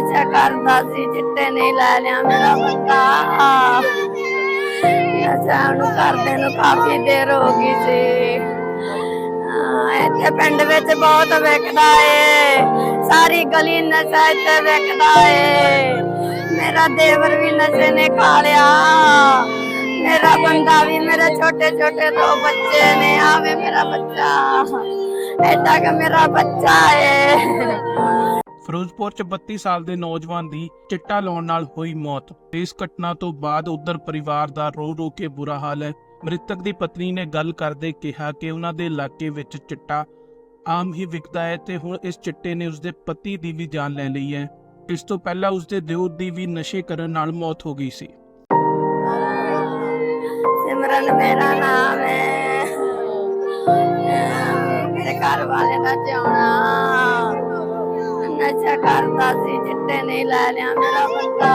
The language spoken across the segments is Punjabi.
ਨਸ਼ਾ ਕਰਦਾ ਸੀ, ਚਿੱਟੇ ਨਹੀਂ ਲੈ ਲਿਆ ਮੇਰਾ ਬੱਚਾ। ਨਸ਼ਾ ਨੂੰ ਕਰਦੇ ਨੂੰ ਕਾਫੀ ਦੇਰ ਹੋ ਗਈ ਸੀ। ਇੱਥੇ ਪਿੰਡ ਵਿੱਚ ਬਹੁਤ ਵਿਕਦਾ ਏ। ਸਾਰੀ ਗਲੀ ਨਸ਼ਾ ਇੱਥੇ ਵਿਕਦਾ ਏ। ਮੇਰਾ ਦੇਵਰ ਵੀ ਨਸ਼ੇ ਨੇ ਖਾ ਲਿਆ। ਮੇਰਾ ਬੰਦਾ ਵੀ, ਮੇਰੇ ਛੋਟੇ ਛੋਟੇ ਦੋ ਬੱਚੇ ਨੇ ਆਵੇ ਮੇਰਾ ਬੱਚਾ। ਐਡਾ ਕਿ ਮੇਰਾ ਬੱਚਾ ਏ। ਫਿਰੋਜ਼ਪੁਰ ਚ 32 ਸਾਲ ਦੇ ਨੌਜਵਾਨ ਦੀ ਚਿੱਟਾ ਲਾਉਣ ਨਾਲ ਹੋਈ ਮੌਤ। ਇਸ ਘਟਨਾ ਤੋਂ ਬਾਅਦ ਉਧਰ ਪਰਿਵਾਰ ਦਾ ਰੋ ਰੋ ਕੇ ਬੁਰਾ ਹਾਲ ਹੈ। ਮ੍ਰਿਤਕ ਦੀ ਪਤਨੀ ਨੇ ਗੱਲ ਕਰਦੇ ਕਿਹਾ ਕਿ ਉਹਨਾਂ ਦੇ ਇਲਾਕੇ ਵਿੱਚ ਚਿੱਟਾ ਆਮ ਹੀ ਵਿਕਦਾ ਹੈ ਤੇ ਹੁਣ ਇਸ ਚਿੱਟੇ ਨੇ ਉਸਦੇ ਪਤੀ ਦੀ ਵੀ ਜਾਨ ਲੈ ਲਈ ਹੈ। ਇਸ ਤੋਂ ਪਹਿਲਾਂ ਉਸਦੇ ਦਿਓਰ ਦੀ ਵੀ ਨਸ਼ੇ ਕਰਨ ਨਾਲ ਮੌਤ ਹੋ ਗਈ ਸੀ। ਸਿਮਰਨ ਮੇਰਾ ਨਾਮ ਹੈ। ਮੇਰੇ ਘਰ ਵਾਲੇ ਦਾ ਜਿਉਣਾ। ਨਸ਼ਾ ਕਰਦਾ ਸੀ, ਚਿੱਟੇ ਨਹੀਂ ਲੈ ਲਿਆ ਮੇਰਾ ਬੰਦਾ।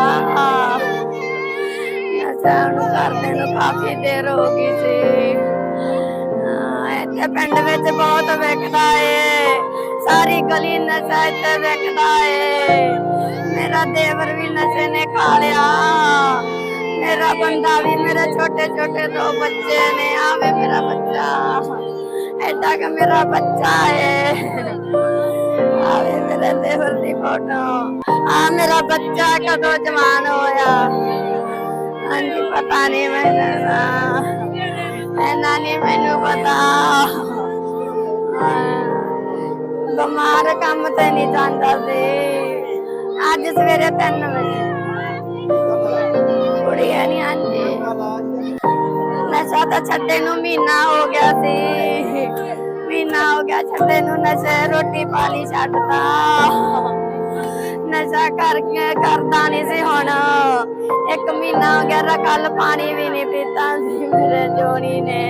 ਨਸ਼ਾ ਨੂੰ ਕਰਦੇ ਨੂੰ ਕਾਫੀ ਦੇਰ ਹੋ ਗਈ ਸੀ। ਇੱਥੇ ਪਿੰਡ ਵਿੱਚ ਬਹੁਤ ਵਿਕਦਾ ਏ। ਸਾਰੀ ਗਲੀ ਨਸ਼ਾ ਇੱਥੇ ਵਿਕਦਾ ਏ। ਮੇਰਾ ਦੇਵਰ ਵੀ ਨਸ਼ੇ ਨੇ ਖਾ ਲਿਆ। ਮੇਰਾ ਬੰਦਾ ਵੀ, ਮੇਰੇ ਛੋਟੇ ਛੋਟੇ ਦੋ ਬੱਚੇ ਨੇ ਆਵੇ ਮੇਰਾ ਬੱਚਾ। ਐਡਾ ਕਿ ਮੇਰਾ ਬੱਚਾ ਏ। ਆਵੇ ਮੇਰੇ ਫੋਟੋ। ਆ ਮੇਰਾ ਬੱਚਾ ਕਦੋਂ ਜਵਾਨ ਹੋਇਆ? ਹਾਂਜੀ, ਪਤਾ ਨਹੀਂ ਮੈਨੂੰ ਇਹਨਾਂ ਨਹੀਂ ਮੈਨੂੰ ਪਤਾ। ਬਿਮਾਰ ਕੰਮ ਤੇ ਨਹੀਂ ਜਾਂਦਾ ਸੀ। ਅੱਜ ਸਵੇਰੇ 3 ਵਜੇ। ਕੁੜੀਆਂ ਨਹੀਂ ਆਂਦੀ ਨਸ਼ਾ ਤਾਂ ਛੱਡੇ ਨੂੰ ਮਹੀਨਾ ਹੋ ਗਿਆ ਸੀ। ਮਹੀਨਾ ਛੱਡੇ ਨੂੰ ਨਸ਼ੇ ਰੋਟੀ ਪਾਣੀ ਛੱਡਦਾ। ਨਸ਼ਾ ਕਰਕੇ ਕਰਦਾ ਨਹੀਂ ਸੀ ਹੁਣ। ਇੱਕ ਮਹੀਨਾ ਹੋ ਗਿਆ ਕੱਲ ਪਾਣੀ ਵੀ ਨਹੀਂ ਪੀਤਾ ਸੀ ਮੇਰੇ ਜੋਨੀ ਨੇ।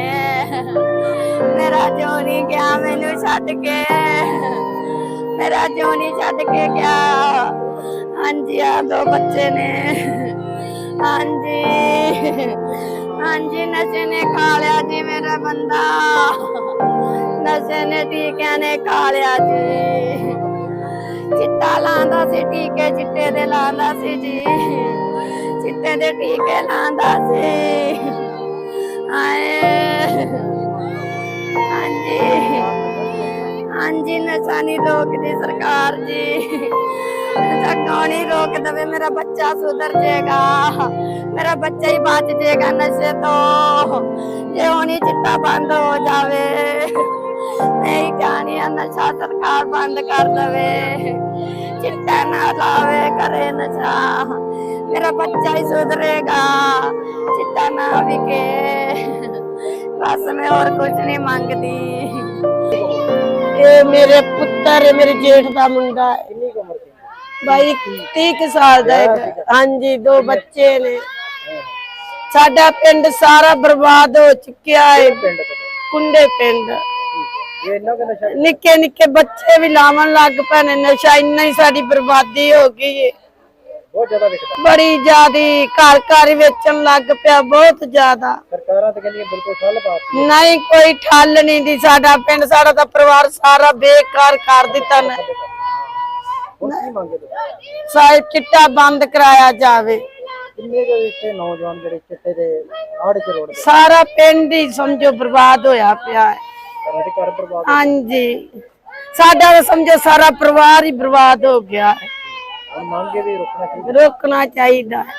ਮੇਰਾ ਜੋਨੀ ਗਿਆ ਮੈਨੂੰ ਛੱਡ ਕੇ। ਮੇਰਾ ਜੋਨੀ ਛੱਡ ਕੇ ਗਿਆ। ਹਾਂਜੀ, ਆ ਦੋ ਬੱਚੇ ਨੇ। ਹਾਂਜੀ ਹਾਂਜੀ, ਨਸ਼ੇ ਨੇ ਖਾ ਲਿਆ ਜੀ ਮੇਰਾ ਬੰਦਾ। ਨਸ਼ੇ ਨੇ ਟੀਕਿਆਂ ਨੇ ਕਾਲਿਆ ਜੀ। ਚਿੱਟਾ ਲਾਉਂਦਾ ਸੀ, ਟੀਕੇ ਚਿੱਟੇ ਦੇ ਲਾਉਂਦਾ ਸੀ ਜੀ। ਚਿੱਟੇ ਦੇ ਟੀਕੇ ਲਾਉਂਦਾ ਸੀ। ਆਏ। ਹਾਂਜੀ। ਹਾਂਜੀ ਨਸ਼ਾ ਨਹੀਂ ਰੋਕਦੀ ਸਰਕਾਰ ਜੀ। ਨਸ਼ਾ ਕਿਉਂ ਰੋਕ ਦਵੇ? ਮੇਰਾ ਬੱਚਾ ਸੁਧਰ ਜਾਏਗਾ। ਮੇਰਾ ਬੱਚਾ ਹੀ ਬਚ ਜਾਏਗਾ ਨਸ਼ੇ ਤੋਂ। ਜੇ ਹੁਣੀ ਚਿੱਟਾ ਬੰਦ ਹੋ ਜਾਵੇ। ਮੈਂ ਹੀ ਆ ਨਸ਼ਾ ਸਰਕਾਰ ਬੰਦ ਕਰ ਦਵੇ ਚਿੱਟਾ ਨਾ ਲਾਵੇ, ਕਰੇ ਨਸ਼ਾ ਮੇਰਾ ਬੱਚਾ ਹੀ ਸੁਧਰੇਗਾ, ਚਿੱਟਾ ਨਾ ਵਿਕੇ। ਬਸ ਮੈਂ ਹੋਰ ਕੁਝ ਨਹੀਂ ਮੰਗਦੀ। ਇਹ ਮੇਰੇ ਪੁੱਤਰ ਹੈ ਮੇਰੇ ਜੇਠ ਦਾ ਮੁੰਡਾ ਹੈ। ਬਾਈ 30 ਸਾਲ ਦਾ ਹੈ ਹਾਂਜੀ, ਦੋ ਬੱਚੇ ਨੇ। ਸਾਡਾ ਪਿੰਡ ਸਾਰਾ ਬਰਬਾਦ ਹੋ ਚੁੱਕਿਆ ਹੈ। ਕੁੰਡੇ ਪਿੰਡ। ਨਿੱਕੇ ਨਿੱਕੇ ਬੱਚੇ ਵੀ ਲਾਵਣ ਲੱਗ ਨੇ ਨਸ਼ਾ ਇੰਨਾ ਹੀ ਸਾਡੀ ਬਰਬਾਦੀ ਹੋ ਗਈ ਹੈ ਬਹੁਤ ਜ਼ਿਆਦਾ ਵਿਕਦਾ। ਬੜੀ ਜ਼ਿਆਦੀ ਘਰ ਘਰ ਵੇਚਣ ਲੱਗ ਪਿਆ ਬਹੁਤ ਜ਼ਿਆਦਾ। ਸਰਕਾਰਾਂ ਤੇ ਕਹਿੰਦੀਆਂ ਬਿਲਕੁਲ ਠੱਲ ਪਾਤੀ ਨਹੀਂ ਕੋਈ ਠੱਲ ਨਹੀਂ ਦੀ ਸਾਡਾ ਪਿੰਡ ਸਾਡਾ ਤਾਂ ਪਰਿਵਾਰ ਸਾਰਾ ਬੇਕਾਰ ਕਰ ਦਿੱਤਾ ਨੇ। ਹੁਣ ਕੀ ਮੰਗੇ ਤੁਸੀਂ? ਸਾਰੇ ਚਿੱਟਾ ਬੰਦ ਕਰਾਇਆ ਜਾਵੇ। ਕਿੰਨੇ ਕੁ ਇੱਥੇ ਨੌਜਵਾਨ ਜਿਹੜੇ ਚਿੱਟੇ ਦੇ ਆੜ ਚ ਰੋੜ ਸਾਰਾ ਪਿੰਡ ਹੀ ਸਮਝੋ ਬਰਬਾਦ ਹੋਇਆ ਪਿਆ ਹੈ ਘਰਾਂ ਦੇ ਘਰ ਬਰਬਾਦ ਹਾਂਜੀ। ਸਾਡਾ ਤਾਂ ਸਮਝੋ ਸਾਰਾ ਪਰਿਵਾਰ ਹੀ ਬਰਬਾਦ ਹੋ ਗਿਆ। ਹੈ ਹੁਣ ਮੰਗੇ ਵੀ ਰੁਕਣਾ ਚਾਹੀਦਾ। ਰੋਕਣਾ ਚਾਹੀਦਾ। ਹੈ।